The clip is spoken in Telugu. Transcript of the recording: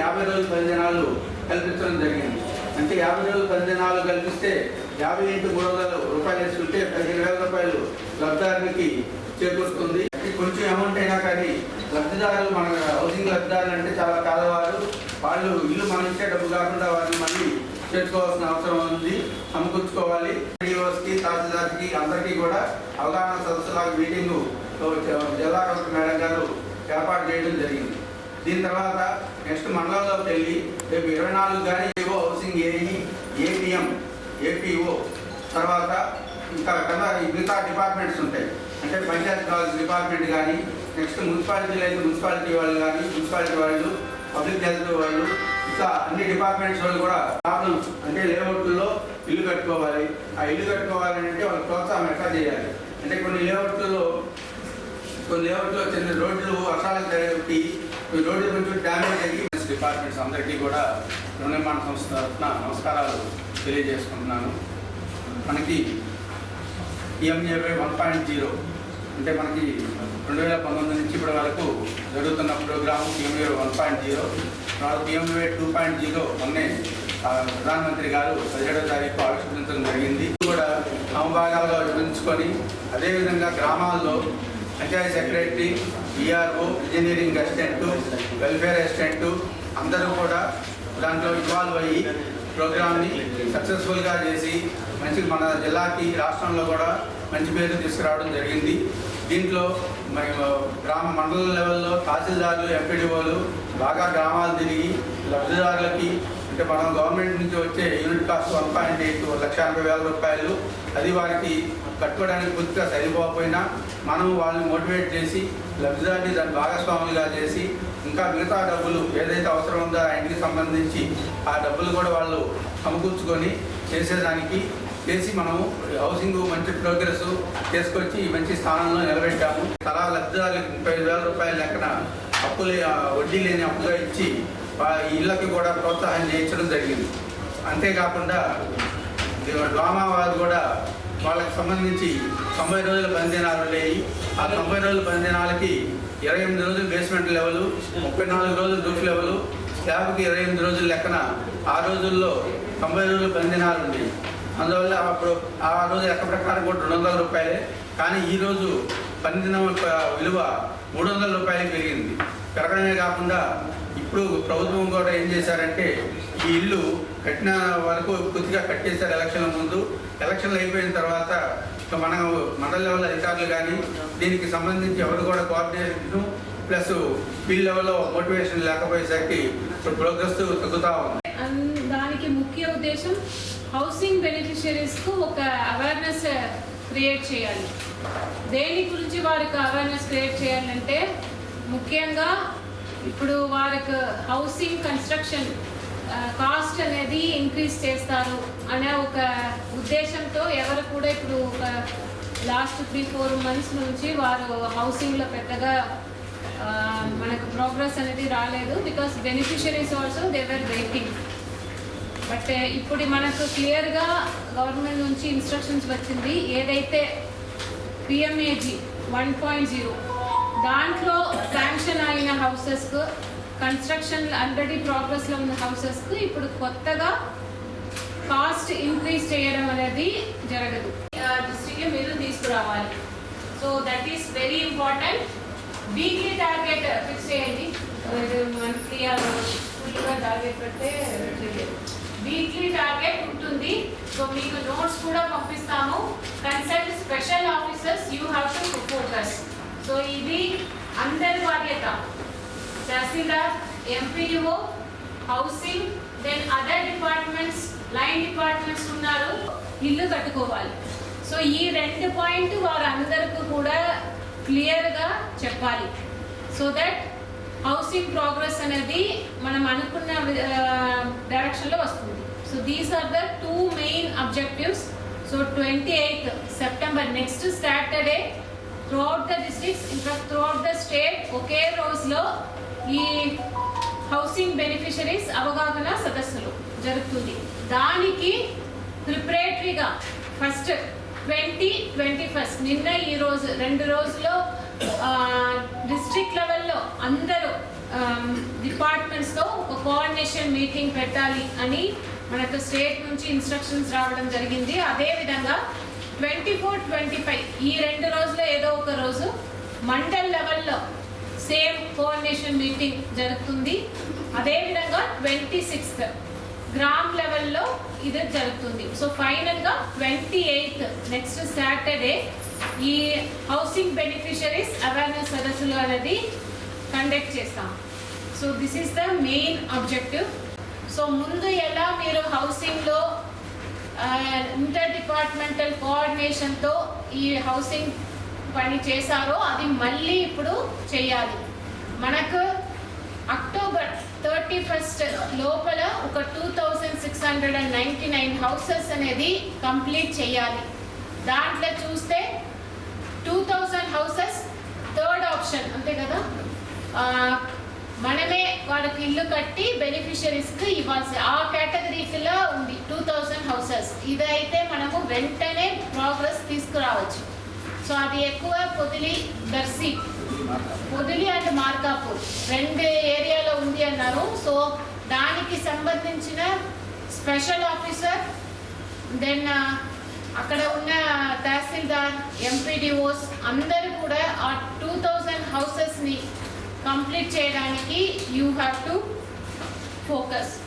యాభై రోజుల పది దినాలు కల్పించడం జరిగింది. అంటే యాభై రోజులు పది దినాలు కల్పిస్తే యాభై ఇంటి మూడు వందల రూపాయలు వేసుకుంటే పదిహేను వేల రూపాయలు లబ్ధిదారునికి చేకూరుతుంది. కొంచెం అమౌంట్ అయినా కానీ లబ్ధిదారులు మన హౌసింగ్ లబ్ధిదారులు అంటే చాలా కాదవారు వాళ్ళు ఇల్లు మనం ఇచ్చే డబ్బు కాకుండా వారిని మళ్ళీ చేర్చుకోవాల్సిన అవసరం ఉంది. సమకూర్చుకోవాలి. డిఓస్కి తహసీల్దార్కి అందరికీ కూడా అవగాహన సదస్సుల మీటింగు జిల్లా కలెక్టర్ మేడం గారు ఏర్పాటు చేయడం జరిగింది. దీని తర్వాత నెక్స్ట్ మండలంలోకి వెళ్ళి రేపు ఇరవై నాలుగు కానీ ఏవో హౌసింగ్ ఏఈ ఏపీఎం ఏపీఓ. తర్వాత ఇంకా కదా మిగతా డిపార్ట్మెంట్స్ ఉంటాయి. అంటే పంచాయత్ రాజ్ డిపార్ట్మెంట్ కానీ నెక్స్ట్ మున్సిపాలిటీలు అయితే మున్సిపాలిటీ వాళ్ళు కానీ మున్సిపాలిటీ వాళ్ళు పబ్లిక్ హెల్త్ వాళ్ళు ఇంకా అన్ని డిపార్ట్మెంట్స్ వాళ్ళు కూడా ప్రాబ్లమ్స్ అంటే లేఅవుట్లో ఇల్లు కట్టుకోవాలి. ఆ ఇల్లు కట్టుకోవాలి అంటే వాళ్ళు ప్రోత్సాహం ఎట్లా చేయాలి? అంటే కొన్ని లేఅవుట్లలో కొన్ని లేఅవుట్లో చిన్న రోడ్లు వర్షాలకు జరిగి ఈ రోడ్లు కొంచెం డ్యామేజ్ అయ్యి డిపార్ట్మెంట్స్ అందరికీ కూడా రుణనిర్మాణ సంస్థ తరఫున నమస్కారాలు తెలియజేసుకుంటున్నాను. మనకి ఈఎంఏవై వన్ పాయింట్ జీరో అంటే మనకి రెండు వేల పంతొమ్మిది నుంచి ఇప్పటి వరకు జరుగుతున్న programme PMA one point zero తర్వాత పిఎంఏ టూ పాయింట్ జీరో మొన్నే ప్రధానమంత్రి గారు పదిహేడో తారీఖు ఆవిష్కరించడం జరిగింది. ఇది కూడా సమభాగాలుగా విభజించుకొని అదేవిధంగా గ్రామాల్లో panchayat secretary ERO engineering assistant welfare assistant అందరూ కూడా దాంట్లో ఇన్వాల్వ్ అయ్యి ప్రోగ్రామ్ని సక్సెస్ఫుల్గా చేసి మంచి మన జిల్లాకి రాష్ట్రంలో కూడా మంచి పేరు తీసుకురావడం జరిగింది. దీంట్లో మరి గ్రామ మండల లెవెల్లో తహసీల్దారులు ఎంపీడీఓలు బాగా గ్రామాలు తిరిగి లబ్ధిదారులకి అంటే మనం గవర్నమెంట్ నుంచి వచ్చే unit cost one point eight lakh ఎనభై వేల రూపాయలు. అది వారికి కట్టుకోవడానికి పూర్తిగా సరిపోకపోయినా మనం వాళ్ళని మోటివేట్ చేసి లబ్ధిదారుని దాని భాగస్వాములుగా చేసి ఇంకా మిగతా డబ్బులు ఏదైతే అవసరం ఉందో ఆ ఇంటికి సంబంధించి ఆ డబ్బులు కూడా వాళ్ళు సమకూర్చుకొని చేసేదానికి చేసి మనము హౌసింగ్ మంచి ప్రోగ్రెస్ తీసుకొచ్చి మంచి స్థానంలో నిలబెట్టాము. తలా లబ్ధిదారులకు ముప్పై ఐదు వేల రూపాయల లెక్కన అప్పులు వడ్డీ లేని అప్పుగా ఇచ్చి ఇళ్ళకి కూడా ప్రోత్సాహం చేయించడం జరిగింది. అంతేకాకుండా డ్రామా వారు కూడా వాళ్ళకి సంబంధించి తొంభై రోజుల బంధినాలు ఉండేవి ఆ తొంభై రోజుల బంధినాలకి ఇరవై ఎనిమిది రోజులు బేస్మెంట్ లెవెల్ ముప్పై నాలుగు రోజులు రూఫ్ లెవెల్ స్లాబ్కి ఇరవై ఎనిమిది రోజుల లెక్కన ఆ రోజుల్లో తొంభై రోజులు బంధినాలు ఉండేవి. అందువల్ల అప్పుడు ఆ రోజు లెక్క ప్రకారం కూడా రెండు వందల రూపాయలే. కానీ ఈ రోజు యొక్క విలువ మూడు వందల రూపాయలకి పెరిగింది. పెరగడమే కాకుండా ఇప్పుడు ప్రభుత్వం కూడా ఏం చేశారంటే ఈ ఇల్లు కట్టిన వరకు పూర్తిగా కట్టేశారు ఎలక్షన్ల ముందు. ఎలక్షన్లు అయిపోయిన తర్వాత మన మండల లెవెల్ అధికారులు కానీ దీనికి సంబంధించి ఎవరు కూడా కోఆర్డినేషన్ ప్లస్ ఫీల్డ్ లెవెల్లో మోటివేషన్ లేకపోయేసరికి ప్రోగ్రెస్ తగ్గుతూ ఉంది. దానికి ముఖ్య ఉద్దేశం హౌసింగ్ బెనిఫిషరీస్కు ఒక అవేర్నెస్ క్రియేట్ చేయాలి. దేని గురించి వారికి అవేర్నెస్ క్రియేట్ చేయాలంటే ముఖ్యంగా ఇప్పుడు వారికి హౌసింగ్ కన్స్ట్రక్షన్ కాస్ట్ అనేది ఇంక్రీజ్ చేస్తారు అనే ఒక ఉద్దేశంతో ఎవరు కూడా ఇప్పుడు ఒక లాస్ట్ త్రీ ఫోర్ మంత్స్ నుంచి వారు హౌసింగ్లో పెద్దగా మనకు ప్రోగ్రెస్ అనేది రాలేదు because beneficiaries also they're waiting but ఇప్పుడు మనకు క్లియర్గా గవర్నమెంట్ నుంచి ఇన్స్ట్రక్షన్స్ వచ్చింది. ఏదైతే పిఎంఏజీ వన్ పాయింట్ జీరో దాంట్లో శాంక్షన్ అయిన హౌసెస్కు కన్స్ట్రక్షన్ ఆల్రెడీ ప్రోగ్రెస్లో ఉన్న హౌసెస్కు ఇప్పుడు కొత్తగా కాస్ట్ ఇంక్రీజ్ చేయడం అనేది జరగదు. దృష్టికి మీరు తీసుకురావాలి. So that is very important weekly target fix చేయండి. మంత్లీ ఫుల్గా టార్గెట్ పెడితే వీక్లీ టార్గెట్ ఉంటుంది. సో మీకు నోట్స్ కూడా పంపిస్తాము. Consult special officers you have to focus so ఇది అందరి బాధ్యత. Tahsildar MPDO housing then other departments line departments ఉన్నారు. ఇల్లు కట్టుకోవాలి. సో ఈ రెండు పాయింట్ వారందరికీ కూడా క్లియర్గా చెప్పాలి. సో దట్ హౌసింగ్ ప్రోగ్రెస్ అనేది మనం అనుకున్న డైరెక్షన్లో వస్తుంది. So these are the two main objectives so twenty eighth September next Saturday throughout the districts ఇంకా త్రూఅవుట్ ద స్టేట్ ఒకే రోజులో ఈ హౌసింగ్ బెనిఫిషరీస్ అవగాహన సదస్సులు జరుగుతుంది. దానికి ప్రిపరేటరీగా ఫస్ట్ ట్వంటీ ట్వంటీ ఫస్ట్ నిన్న ఈ రోజు రెండు రోజుల్లో డిస్ట్రిక్ట్ లెవెల్లో అందరూ డిపార్ట్మెంట్స్తో ఒక కోఆర్డినేషన్ మీటింగ్ పెట్టాలి అని మనకు స్టేట్ నుంచి ఇన్స్ట్రక్షన్స్ రావడం జరిగింది. అదేవిధంగా ట్వంటీ ఫోర్ ట్వంటీ ఫైవ్. ఈ రెండు రోజులు ఏదో ఒక రోజు మండల్ లెవెల్లో సేమ్ కోఆర్డినేషన్ మీటింగ్ జరుగుతుంది. అదేవిధంగా ట్వంటీ సిక్స్త్ గ్రామ్ లెవెల్లో ఇది జరుగుతుంది. సో ఫైనల్గా ట్వంటీ ఎయిత్ నెక్స్ట్ సాటర్డే ఈ హౌసింగ్ బెనిఫిషరీస్ అవేర్నెస్ సదస్సులు అనేది కండక్ట్ చేస్తాం. So this is the main objective. So ముందు ఎలా మీరు హౌసింగ్లో ఇంటర్ డిపార్ట్మెంటల్ కోఆర్డినేషన్తో ఈ హౌసింగ్ పని చేశారో అది మళ్ళీ ఇప్పుడు చేయాలి. మనకు అక్టోబర్ థర్టీ ఫస్ట్ లోపల ఒక two thousand six hundred and ninety nine houses అనేది కంప్లీట్ చేయాలి. దాంట్లో చూస్తే two thousand houses third option అంతే కదా? మనమే వాళ్ళకి ఇల్లు కట్టి బెనిఫిషరీస్కి ఇవ్వాల్సి ఆ కేటగిరీలో ఉంది టూ థౌజండ్ హౌసెస్ ఇదైతే మనము వెంటనే ప్రోగ్రెస్ తీసుకురావచ్చు. సో అది ఎక్కువ పొదిలి దర్శి. పొదిలి అండ్ మార్కాపూర్. రెండు ఏరియాలో ఉంది అన్నారు. సో దానికి సంబంధించిన స్పెషల్ ఆఫీసర్ దెన్ అక్కడ ఉన్న తహసీల్దార్ ఎంపీడీఓస్ అందరూ కూడా ఆ టూ థౌజండ్ హౌసెస్ని కంప్లీట్ చేయడానికి యూ హ్యావ్ టు ఫోకస్